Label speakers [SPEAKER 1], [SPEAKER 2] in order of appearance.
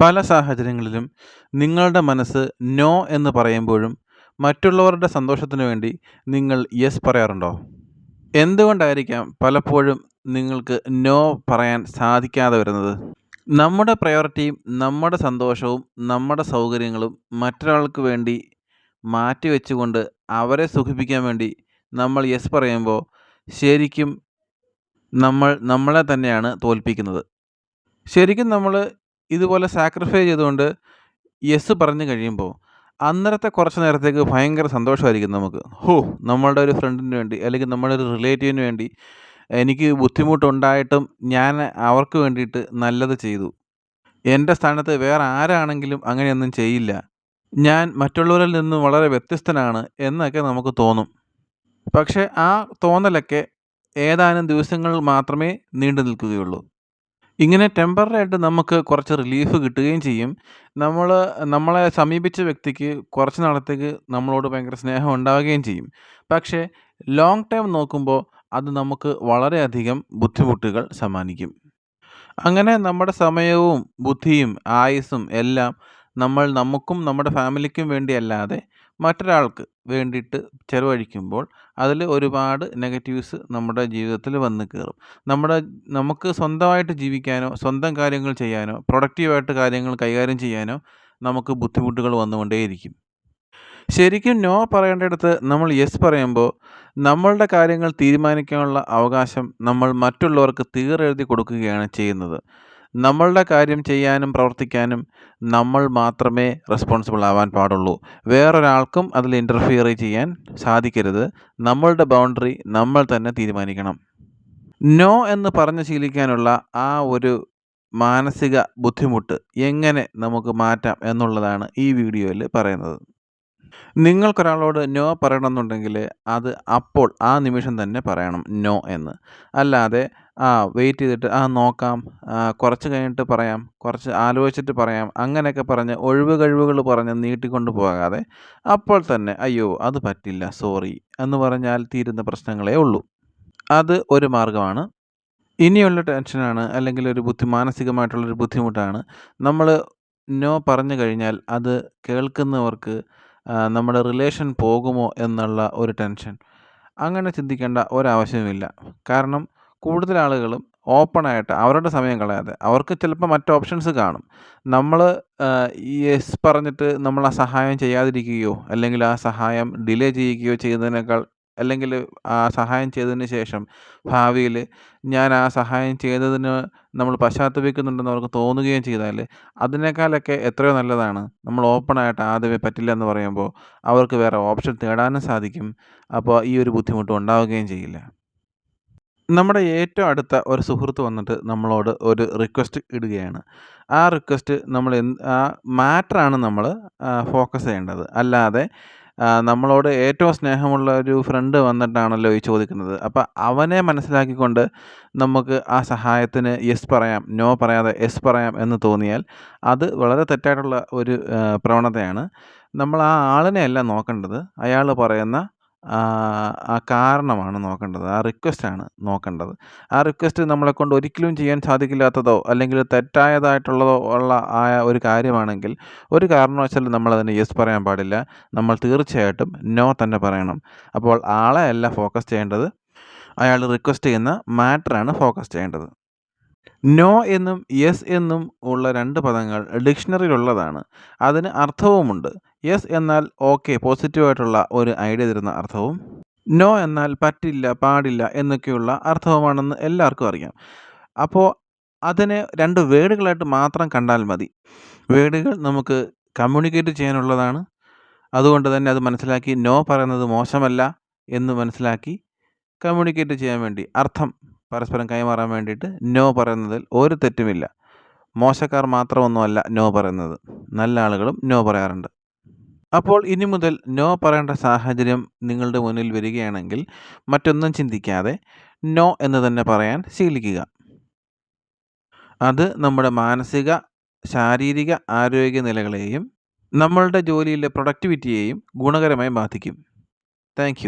[SPEAKER 1] പല സാഹചര്യങ്ങളിലും നിങ്ങളുടെ മനസ്സ് നോ എന്ന് പറയുമ്പോഴും മറ്റുള്ളവരുടെ സന്തോഷത്തിനു വേണ്ടി നിങ്ങൾ യെസ് പറയാറുണ്ടോ? എന്തുകൊണ്ടായിരിക്കാം പലപ്പോഴും നിങ്ങൾക്ക് നോ പറയാൻ സാധിക്കാതെ വരുന്നത്? നമ്മുടെ പ്രയോറിറ്റിയും നമ്മുടെ സന്തോഷവും നമ്മുടെ സൗകര്യങ്ങളും മറ്റൊരാൾക്ക് വേണ്ടി മാറ്റി വെച്ചുകൊണ്ട് അവരെ സുഖിപ്പിക്കാൻ വേണ്ടി നമ്മൾ യെസ് പറയുമ്പോൾ ശരിക്കും നമ്മൾ നമ്മളെ തന്നെയാണ് തോൽപ്പിക്കുന്നത്. ശരിക്കും നമ്മൾ ഇതുപോലെ സാക്രിഫൈ ചെയ്തുകൊണ്ട് യെസ് പറഞ്ഞു കഴിയുമ്പോൾ അന്നേരത്തെ കുറച്ച് നേരത്തേക്ക് ഭയങ്കര സന്തോഷമായിരിക്കും നമുക്ക്. ഹോ നമ്മളുടെ ഒരു ഫ്രണ്ടിന് വേണ്ടി അല്ലെങ്കിൽ നമ്മുടെ ഒരു റിലേറ്റീവിന് വേണ്ടി എനിക്ക് ബുദ്ധിമുട്ടുണ്ടായിട്ടും ഞാൻ അവർക്ക് വേണ്ടിയിട്ട് നല്ലത് ചെയ്തു. എന്റെ സ്ഥാനത്ത് വേറെ ആരാണെങ്കിലും അങ്ങനെയൊന്നും ചെയ്യില്ല. ഞാൻ മറ്റുള്ളവരിൽ നിന്നും വളരെ വ്യത്യസ്തനാണ് എന്നൊക്കെ നമുക്ക് തോന്നും. പക്ഷേ ആ തോന്നലൊക്കെ ഏതാനും ദിവസങ്ങൾ മാത്രമേ നീണ്ടു നിൽക്കുകയുള്ളൂ ഇങ്ങനെ ടെമ്പററി ആയിട്ട് നമുക്ക് കുറച്ച് റിലീഫ് കിട്ടുകയും ചെയ്യും. നമ്മൾ നമ്മളെ സമീപിച്ച വ്യക്തിക്ക് കുറച്ച് നാളത്തേക്ക് നമ്മളോട് ഭയങ്കര സ്നേഹം ഉണ്ടാവുകയും ചെയ്യും. പക്ഷേ ലോങ് ടൈം നോക്കുമ്പോൾ അത് നമുക്ക് വളരെയധികം ബുദ്ധിമുട്ടുകൾ സമ്മാനിക്കും. അങ്ങനെ നമ്മുടെ സമയവും ബുദ്ധിയും ആയുസ്സും എല്ലാം നമ്മൾ നമുക്കും നമ്മുടെ ഫാമിലിക്കും വേണ്ടിയല്ലാതെ മറ്റൊരാൾക്ക് വേണ്ടിയിട്ട് ചിലവഴിക്കുമ്പോൾ അതിൽ ഒരുപാട് നെഗറ്റീവ്സ് നമ്മുടെ ജീവിതത്തിൽ വന്ന് കയറും. നമ്മുടെ നമുക്ക് സ്വന്തമായിട്ട് ജീവിക്കാനോ സ്വന്തം കാര്യങ്ങൾ ചെയ്യാനോ പ്രൊഡക്റ്റീവായിട്ട് കാര്യങ്ങൾ കൈകാര്യം ചെയ്യാനോ നമുക്ക് ബുദ്ധിമുട്ടുകൾ വന്നുകൊണ്ടേയിരിക്കും. ശരിക്കും നോ പറയേണ്ടടുത്ത് നമ്മൾ യെസ് പറയുമ്പോൾ നമ്മളുടെ കാര്യങ്ങൾ തീരുമാനിക്കാനുള്ള അവകാശം നമ്മൾ മറ്റുള്ളവർക്ക് തീരെഴുതി കൊടുക്കുകയാണ് ചെയ്യുന്നത്. നമ്മളുടെ കാര്യം ചെയ്യാനും പ്രവർത്തിക്കാനും നമ്മൾ മാത്രമേ റെസ്പോൺസിബിൾ ആവാൻ പാടുള്ളൂ. വേറൊരാൾക്കും അതിൽ ഇന്റർഫിയർ ചെയ്യാൻ സാധിക്കരുത്. നമ്മളുടെ ബൗണ്ടറി നമ്മൾ തന്നെ തീരുമാനിക്കണം. നോ എന്ന് പറഞ്ഞ് ശീലിക്കാനുള്ള ആ ഒരു മാനസിക ബുദ്ധിമുട്ട് എങ്ങനെ നമുക്ക് മാറ്റാം എന്നുള്ളതാണ് ഈ വീഡിയോയിൽ പറയുന്നത്. നിങ്ങൾക്കൊരാളോട് നോ പറയണമെന്നുണ്ടെങ്കിൽ അത് അപ്പോൾ ആ നിമിഷം തന്നെ പറയണം നോ എന്ന്. അല്ലാതെ ആ വെയിറ്റ് ചെയ്തിട്ട് ആ നോക്കാം കുറച്ച് കഴിഞ്ഞിട്ട് പറയാം കുറച്ച് ആലോചിച്ചിട്ട് പറയാം അങ്ങനെയൊക്കെ പറഞ്ഞ് ഒഴിവ് കഴിവുകൾ പറഞ്ഞ് നീട്ടിക്കൊണ്ട് പോകാതെ അപ്പോൾ തന്നെ അയ്യോ അത് പറ്റില്ല സോറി എന്ന് പറഞ്ഞാൽ തീരുന്ന പ്രശ്നങ്ങളേ ഉള്ളൂ. അത് ഒരു മാർഗമാണ് ഇനിയുള്ള ടെൻഷനാണ് അല്ലെങ്കിൽ ഒരു ബുദ്ധി മാനസികമായിട്ടുള്ളൊരു ബുദ്ധിമുട്ടാണ്. നമ്മൾ നോ പറഞ്ഞു കഴിഞ്ഞാൽ അത് കേൾക്കുന്നവർക്ക് നമ്മുടെ റിലേഷൻ പോകുമോ എന്നുള്ള ഒരു ടെൻഷൻ അങ്ങനെ ചിന്തിക്കേണ്ട ഒരാവശ്യവുമില്ല. കാരണം കൂടുതൽ ആളുകളും ഓപ്പണായിട്ട് അവരുടെ സമയം കളയാതെ അവർക്ക് ചിലപ്പോൾ മറ്റ് ഓപ്ഷൻസ് കാണും. നമ്മൾ യെസ് പറഞ്ഞിട്ട് നമ്മൾ ആ സഹായം ചെയ്യാതിരിക്കുകയോ അല്ലെങ്കിൽ ആ സഹായം ഡിലേ ചെയ്യുകയോ ചെയ്യുന്നതിനേക്കാൾ അല്ലെങ്കിൽ ആ സഹായം ചെയ്തതിന് ശേഷം ഭാവിയിൽ ഞാൻ ആ സഹായം ചെയ്തതിന് നമ്മൾ പശ്ചാത്തപിക്കുന്നുണ്ടെന്ന് അവർക്ക് തോന്നുകയും ചെയ്താൽ അതിനേക്കാളൊക്കെ എത്രയോ നല്ലതാണ്. നമ്മൾ ഓപ്പണായിട്ട് ആദ്യമേ പറ്റില്ല എന്ന് പറയുമ്പോൾ അവർക്ക് വേറെ ഓപ്ഷൻ തേടാനും സാധിക്കും. അപ്പോൾ ഈ ഒരു ബുദ്ധിമുട്ടും ഉണ്ടാവുകയും ചെയ്യില്ല. നമ്മുടെ ഏറ്റവും അടുത്ത ഒരു സുഹൃത്ത് വന്നിട്ട് നമ്മളോട് ഒരു റിക്വസ്റ്റ് ഇടുകയാണ്. ആ റിക്വസ്റ്റ് നമ്മൾ ആ മാറ്ററാണ് നമ്മൾ ഫോക്കസ് ചെയ്യേണ്ടത്. അല്ലാതെ നമ്മളോട് ഏറ്റവും സ്നേഹമുള്ള ഒരു ഫ്രണ്ട് വന്നിട്ടാണല്ലോ ഈ ചോദിക്കുന്നത്. അപ്പോൾ അവനെ മനസ്സിലാക്കിക്കൊണ്ട് നമുക്ക് ആ സഹായത്തിന് യെസ് പറയാം നോ പറയാതെ യെസ് പറയാം എന്ന് തോന്നിയാൽ അത് വളരെ തെറ്റായിട്ടുള്ള ഒരു പ്രവണതയാണ്. നമ്മൾ ആ ആളിനെയല്ല നോക്കേണ്ടത്. അയാൾ പറയുന്ന ആ കാരണമാണ് നോക്കേണ്ടത്. ആ റിക്വസ്റ്റാണ് നോക്കേണ്ടത്. ആ റിക്വസ്റ്റ് നമ്മളെക്കൊണ്ട് ഒരിക്കലും ചെയ്യാൻ സാധിക്കില്ലാത്തതോ അല്ലെങ്കിൽ തെറ്റായതായിട്ടുള്ളതോ ഉള്ള ആയ ഒരു കാര്യമാണെങ്കിൽ ഒരു കാരണവശാലും നമ്മളതിന് യെസ് പറയാൻ പാടില്ല. നമ്മൾ തീർച്ചയായിട്ടും നോ തന്നെ പറയണം. അപ്പോൾ ആളെ അല്ല ഫോക്കസ് ചെയ്യേണ്ടത്. അയാൾ റിക്വസ്റ്റ് ചെയ്യുന്ന മാറ്ററാണ് ഫോക്കസ് ചെയ്യേണ്ടത്. നോ എന്നും യെസ് എന്നും ഉള്ള രണ്ട് പദങ്ങൾ ഡിക്ഷണറിയിലുള്ളതാണ്. അതിന് അർത്ഥവുമുണ്ട്. യെസ് എന്നാൽ ഓക്കെ പോസിറ്റീവായിട്ടുള്ള ഒരു ഐഡിയ തരുന്ന അർത്ഥവും നോ എന്നാൽ പറ്റില്ല പാടില്ല എന്നൊക്കെയുള്ള അർത്ഥവുമാണെന്ന് എല്ലാവർക്കും അറിയാം. അപ്പോൾ അതിനെ രണ്ട് വേർഡുകളായിട്ട് മാത്രം കണ്ടാൽ മതി. വേർഡുകൾ നമുക്ക് കമ്മ്യൂണിക്കേറ്റ് ചെയ്യാനുള്ളതാണ്. അതുകൊണ്ട് തന്നെ അത് മനസ്സിലാക്കി നോ പറയുന്നത് മോശമല്ല എന്ന് മനസ്സിലാക്കി കമ്മ്യൂണിക്കേറ്റ് ചെയ്യാൻ വേണ്ടി അർത്ഥം പരസ്പരം കൈമാറാൻ വേണ്ടിയിട്ട് നോ പറയുന്നതിൽ ഒരു തെറ്റുമില്ല. മോശക്കാർ മാത്രമൊന്നുമല്ല നോ പറയുന്നത്. നല്ല ആളുകളും നോ പറയാറുണ്ട്. അപ്പോൾ ഇനി മുതൽ നോ പറയേണ്ട സാഹചര്യം നിങ്ങളുടെ മുന്നിൽ വരികയാണെങ്കിൽ മറ്റൊന്നും ചിന്തിക്കാതെ നോ എന്ന് തന്നെ പറയാൻ ശീലിക്കുക. അത് നമ്മുടെ മാനസിക ശാരീരിക ആരോഗ്യ നിലകളെയും നമ്മളുടെ ജോലിയിലെ പ്രൊഡക്ടിവിറ്റിയെയും ഗുണകരമായി ബാധിക്കും. താങ്ക്